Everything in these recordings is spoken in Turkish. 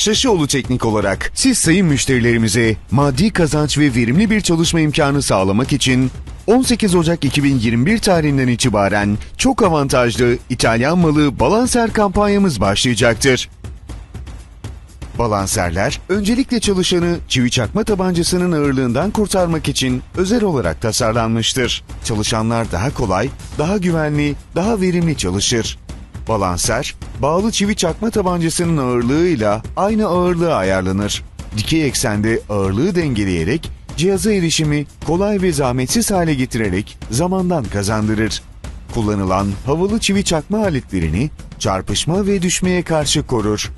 Şaşıoğlu Teknik olarak siz sayın müşterilerimize maddi kazanç ve verimli bir çalışma imkanı sağlamak için 18 Ocak 2021 tarihinden itibaren çok avantajlı İtalyan malı Balanser kampanyamız başlayacaktır. Balanserler, öncelikle çalışanı çivi çakma tabancasının ağırlığından kurtarmak için özel olarak tasarlanmıştır. Çalışanlar daha kolay, daha güvenli, daha verimli çalışır. Balanser, bağlı çivi çakma tabancasının ağırlığıyla aynı ağırlığa ayarlanır. Dikey eksende ağırlığı dengeleyerek cihaza erişimi kolay ve zahmetsiz hale getirerek zamandan kazandırır. Kullanılan havalı çivi çakma aletlerini çarpışma ve düşmeye karşı korur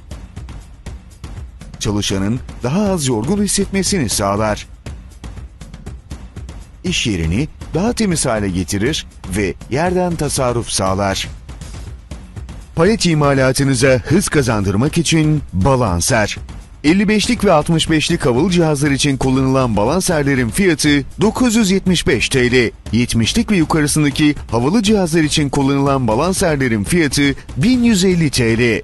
çalışanın daha az yorgun hissetmesini sağlar. İş yerini daha temiz hale getirir ve yerden tasarruf sağlar. Palet imalatınıza hız kazandırmak için Balanser. 55'lik ve 65'lik havalı cihazlar için kullanılan balanserlerin fiyatı 975 TL. 70'lik ve yukarısındaki havalı cihazlar için kullanılan balanserlerin fiyatı 1150 TL.